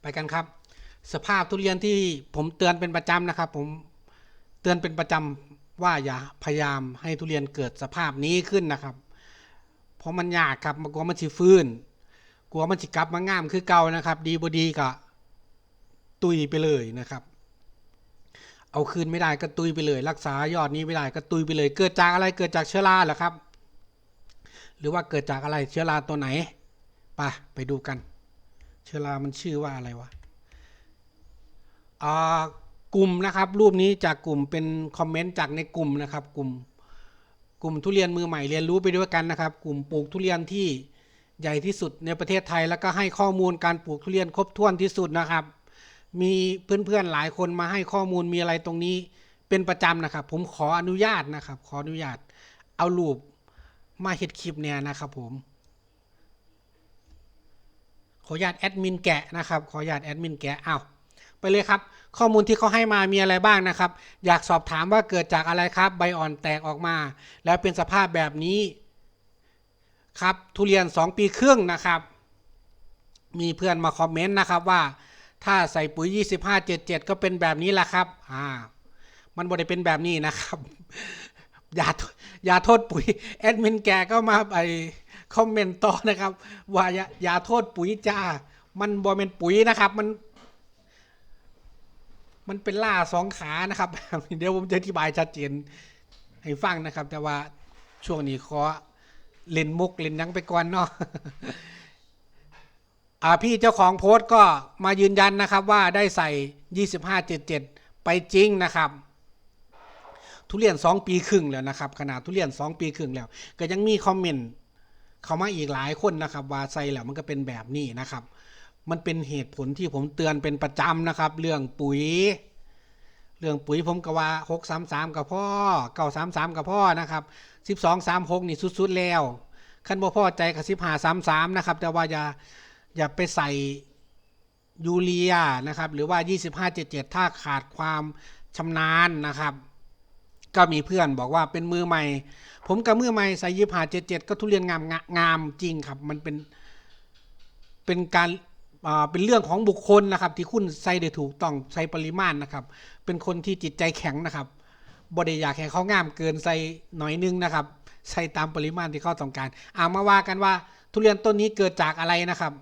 ไปกันครับ สภาพทุเรียนที่ผมเตือนเป็นประจำนะครับ ผมเตือนเป็นประจำว่าอย่าพยายามให้ทุเรียนเกิดสภาพนี้ขึ้นนะครับ เพราะมันยากครับมันกลัวมันสิฟื้น กลัวมันสิกลับมางามคือเก่านะครับ ดีบดีก็ตุยไปเลยนะครับ เอาคืนไม่ได้ก็ตุยไปเลย รักษายอดนี้ไม่ได้ก็ตุยไปเลย เกิดจากอะไรเกิดจากเชื้อราเหรอครับ หรือว่าเกิดจากอะไรเชื้อราตัวไหนไปไปดูกัน เชื้อรามันชื่อว่าอะไรวะอ่ากลุ่มนะครับ รูปนี้จากกลุ่มเป็นคอมเมนต์จากในกลุ่มนะครับ กลุ่ม กลุ่มทุเรียนมือใหม่เรียนรู้ไปด้วยกันนะครับ กลุ่มปลูกทุเรียนที่ใหญ่ที่สุดในประเทศไทย แล้วก็ให้ข้อมูลการปลูกทุเรียนครบถ้วนที่สุดนะครับ มีเพื่อนๆหลายคนมาให้ข้อมูลมีอะไรตรงนี้เป็นประจำนะครับ ผมขออนุญาตนะครับ ขออนุญาตเอารูปมาเฮ็ดคลิปเนี่ยนะครับผม ขออนุญาตแอดมินแกะนะครับขออนุญาตแอดมินแกะเอาไปเลยครับ ข้อมูลที่เขาให้มามีอะไรบ้างนะครับ อยากสอบถามว่าเกิดจากอะไรครับ ใบอ่อนแตกออกมา แล้วเป็นสภาพแบบนี้ครับทุเรียน 2 ปีครึ่งนะครับ มีเพื่อนมาคอมเมนต์นะครับว่า ถ้าใส่ปุ๋ย 2577 ก็เป็นแบบนี้แหละครับอ่ามันบ่ได้เป็นแบบนี้นะครับ อย่าอย่าโทษปุ๋ยแอดมินแกก็มาไป คอมเมนต์ต่อนะครับ ว่าอย่าอย่าโทษปุ๋ยจ้า มันบ่เป็นปุ๋ยนะครับ มัน มันเป็นล่าสองขานะครับ เดี๋ยวผมจะอธิบายชัดเจนให้ฟังนะครับ แต่ว่าช่วงนี้ขอเล่นมุกเล่นยังไปก่อนเนาะอ่าพี่เจ้าของโพสต์ก็มายืนยันนะครับว่าได้ใส่ 2577 ไปจริงนะครับ ทุเรียน 2 ปีครึ่งแล้วนะครับ ขนาดทุเรียน 2 ปีครึ่งแล้ว ก็ยังมีคอมเมนต์ เขามาอีกหลายคนนะครับ ว่าใส่แล้วมันก็เป็นแบบนี้นะครับ มันเป็นเหตุผลที่ผมเตือนเป็นประจำนะครับ เรื่องปุ๋ย เรื่องปุ๋ยผมก็ว่าหกสามสามกับพ่อเก้าสามสามกับพ่อนะครับสิบสองสามหกนี่สุดๆแล้วขั้นบ่พ่อใจกับสิบห้าสามสามนะครับ แต่ว่าอย่าอย่าไปใส่ยูเรียนะครับ หรือว่ายี่สิบห้าเจ็ดเจ็ดถ้าขาดความชำนาญนะครับ ก็มีเพื่อนบอกว่าเป็นมือใหม่ ผมกับมือใหม่ใส่ยี่ห้าเจ็ดเจ็ดก็ทุเรียนงามงามจริงครับ มันเป็นเป็นการเป็นเรื่องของบุคคลนะครับ ที่คุณใส่ได้ถูกต้องใส่ปริมาณนะครับ เป็นคนที่จิตใจแข็งนะครับบไดอยากให้เขางามเกินใส่หน่อยนึงนะครับ ใส่ตามปริมาณที่เขาต้องการเอามาว่ากันว่า ทุเรียนต้นนี้เกิดจากอะไรนะครับ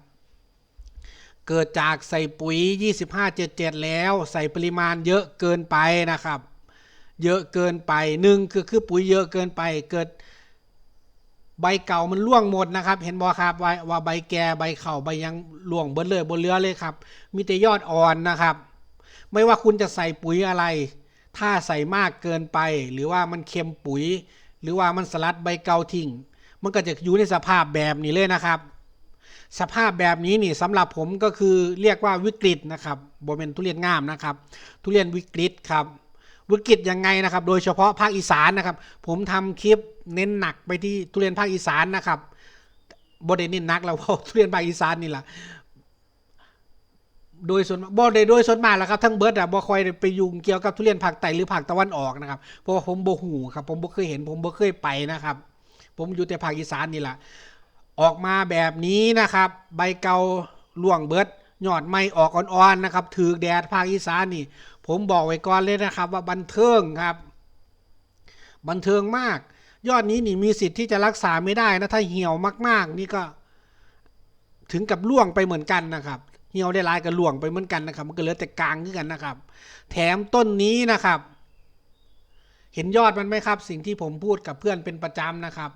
เกิดจากใส่ปุ๋ย 2577 แล้ว ใส่ปริมาณเยอะเกินไปนะครับ เยอะเกินไปหนึ่งคือคือปุ๋ยเยอะเกินไปเกิด ใบเก่ามันร่วงหมดนะครับ เห็นบ่ครับว่าว่าใบแก่ใบเข่าใบยังร่วงเบิดเลยบนเรือเลยครับ มีแต่ยอดอ่อนนะครับ ไม่ว่าคุณจะใส่ปุ๋ยอะไร ถ้าใส่มากเกินไป หรือว่ามันเค็มปุ๋ย หรือว่ามันสลัดใบเก่าทิ้งมันก็จะอยู่ในสภาพแบบนี้เลยนะครับสภาพแบบนี้นี่สำหรับผมก็คือเรียกว่าวิกฤตนะครับบเป็นทุเรียนงามนะครับ ทุเรียนวิกฤตครับ วิกฤตยังไงนะครับ โดยเฉพาะภาคอีสานนะครับ ผมทำคลิปเน้นหนักไปที่ทุเรียนภาคอีสานนะครับบดเน้นนักแล้วเพราะทุเรียนภาคอีสานนี่แหละโดยส่วนบ่ได้โดยส่วนมากแล้วครับทั้งเบิร์ดอะบ่คอยไปยุ่งเกี่ยวกับทุเรียนภาคใต้หรือภาคตะวันออกนะครับเพราะว่าผมบ่หูครับ ผมบ่เคยเห็น ผมบ่เคยไปนะครับ ผมอยู่แต่ภาคอีสานนี่แหละออกมาแบบนี้นะครับ ใบเกาล่วงเบิร์ดยอดไม่ออกอ่อนๆนะครับถือแดดภาคอีสานนี่ ผมบอกไว้ก่อนเลยนะครับว่าบันเทิงครับ บันเทิงมาก ยอดนี้นี่มีสิทธิ์ที่จะรักษาไม่ได้นะถ้าเหี่ยวมาก ๆ นี่ก็ ถึงกับล่วงไปเหมือนกันนะครับ เหี่ยวได้ลายก็ล่วงไปเหมือนกันนะครับ มันก็เหลือแต่กลางขึ้นกันนะครับ แถมต้นนี้นะครับ เห็นยอดมันไหมครับ สิ่งที่ผมพูดกับเพื่อนเป็นประจำนะครับ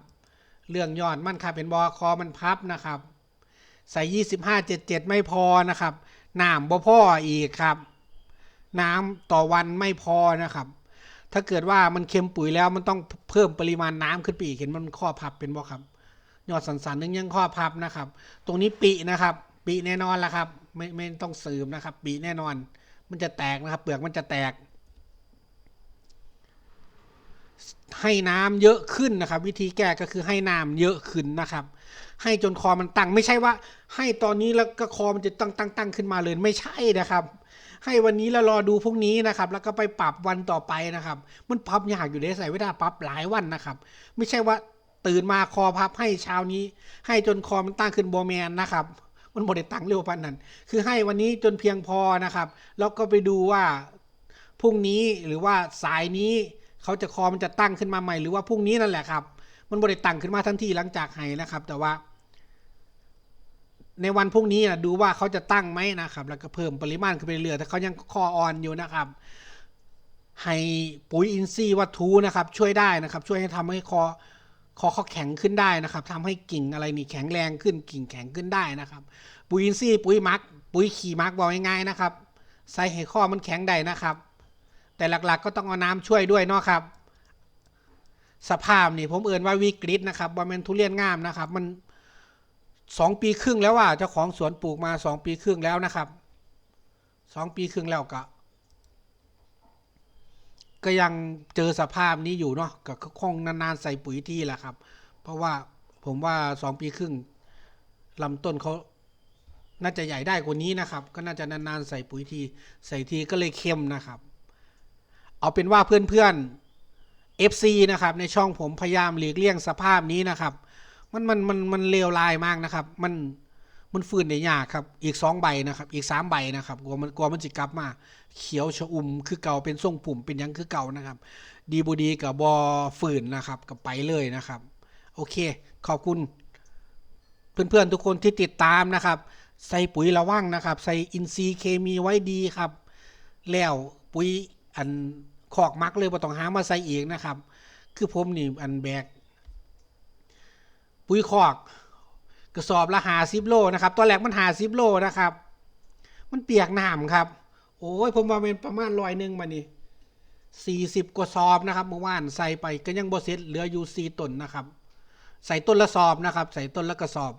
เรื่องยอดมันครับเป็นบอคอมันพับนะครับ ใส่ยี่สิบห้าเจ็ดเจ็ดไม่พอนะครับหน้ำบ่พ่ออีกครับ น้ำต่อวันไม่พอนะครับ ถ้าเกิดว่ามันเค็มปุ๋ยแล้วมันต้องเพิ่มปริมาณน้ำขึ้นไปอีกเห็นมันข้อพับเป็นบ่ครับยอดสันสันนึงยังข้อพับนะครับ ตรงนี้ปีนะครับ ปีแน่นอนละครับ ไม่ไม่ต้องสืบนะครับ ปีแน่นอน มันจะแตกนะครับ เปลือกมันจะแตก ให้น้ำเยอะขึ้นนะครับ วิธีแก้ก็คือให้น้ำเยอะขึ้นนะครับ ให้จนคอมันตั้ง ไม่ใช่ว่า ให้ตอนนี้แล้วก็คอมันจะตั้งตั้งตั้งขึ้นมาเลยไม่ใช่นะครับ ให้วันนี้แล้วรอดูพรุ่งนี้นะครับ แล้วก็ไปปรับวันต่อไปนะครับ มันปรับยากอยู่ได้ใส่เวลาปรับหลายวันนะครับ ไม่ใช่ว่าตื่นมาคอพับให้เช้านี้ ให้จนคอมันตั้งขึ้นโบแมนนะครับ มันบ่ได้ตังค์เร็วปานนั้น คือให้วันนี้จนเพียงพอนะครับ แล้วก็ไปดูว่าพรุ่งนี้หรือว่าสายนี้เขาจะคอมันจะตั้งขึ้นมาใหม่หรือว่าพรุ่งนี้นั่นแหละครับ มันบ่ได้ตั้งขึ้นมาทันทีหลังจากให้นะครับ แต่ว่า ในวันพรุ่งนี้นะดูว่าเขาจะตั้งไหมนะครับ แล้วก็เพิ่มปริมาณขึ้นไปเรื่อยๆแต่เขายังคออ่อนอยู่นะครับ ให้ปุ๋ยอินทรีย์วัตถุนะครับ ช่วยได้นะครับ ช่วยให้ทำให้คอคอเขาแข็งขึ้นได้นะครับทำให้กิ่งอะไรนี่แข็งแรงขึ้นกิ่งแข็งขึ้นได้นะครับ ปุ๋ยอินทรีย์ปุ๋ยมักปุ๋ยขี่มักบอกง่ายๆนะครับ ใส่ให้ข้อมันแข็งได้นะครับ แต่หลักๆก็ต้องเอาน้ำช่วยด้วยเนาะครับสภาพนี่ผมเอ่นว่าวิกฤตนะครับว่ามันทุเรียนงามนะครับ มัน สองปีครึ่งแล้วว่าเจ้าของสวนปลูกมาสองปีครึ่งแล้วนะครับสองปีครึ่งแล้วก็ก็ยังเจอสภาพนี้อยู่เนาะก็คงนานๆใส่ปุ๋ยที่แหละครับ เพราะว่าผมว่าสองปีครึ่งลำต้นเขาน่าจะใหญ่ได้กว่านี้นะครับ ก็น่าจะนานๆใส่ปุ๋ยทีใส่ทีก็เลยเข้มนะครับ เอาเป็นว่าเพื่อนๆ FC นะครับ ในช่องผมพยายามหลีกเลี่ยงสภาพนี้นะครับ มันมันมันมันเลวร้ายมากนะครับ มันมันฟื้นได้ยากครับ อีกสองใบนะครับ อีกสามใบนะครับกลัวมันกลัวมันจะกลับมา เขียวชะอุ่มคือเก่าเป็นทรงปุ่มเป็นยังคือเก่านะครับ ดีบูดีกับบอฝืนนะครับกับไปเลยนะครับ โอเค ขอบคุณ เพื่อนๆทุกคนที่ติดตามนะครับ ใส่ปุ๋ยระว่างนะครับ ใส่อินทรีเคมีไว้ดีครับ แล้วปุ๋ยอันขอกมักเลยบ่ต้องหามาใส่อีกนะครับ คือผมนี่อันแบก ปุ๋ยคอกกระสอบละหาสิบโลนะครับตัวแรกมันหาสิบโลนะครับ มันเปียกน้ำครับ โอ้ยผมว่าเป็นประมาณร้อยหนึ่งมานี่สี่สิบกว่าซอบนะครับเมื่อวานใส่ไปก็ยังบ่เสร็จเหลืออยู่สี่ต้นนะครับ ใส่ต้นละซอบนะครับ ใส่ต้นละกระสอบ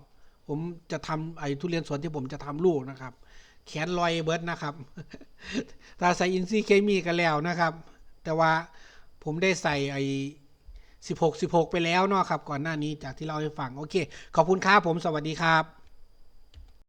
ผมจะทำไอ้ทุเรียนสวนที่ผมจะทำลูกนะครับ แขนลอยเบิร์ดนะครับถ้าใส่อินทรีเคมีกันแล้วนะครับ แต่ว่าผมได้ใส่ไอ้ สิบหกสิบหกไปแล้วเนาะครับ ก่อนหน้านี้จากที่เราให้ฟัง โอเค ขอบคุณครับผมสวัสดีครับ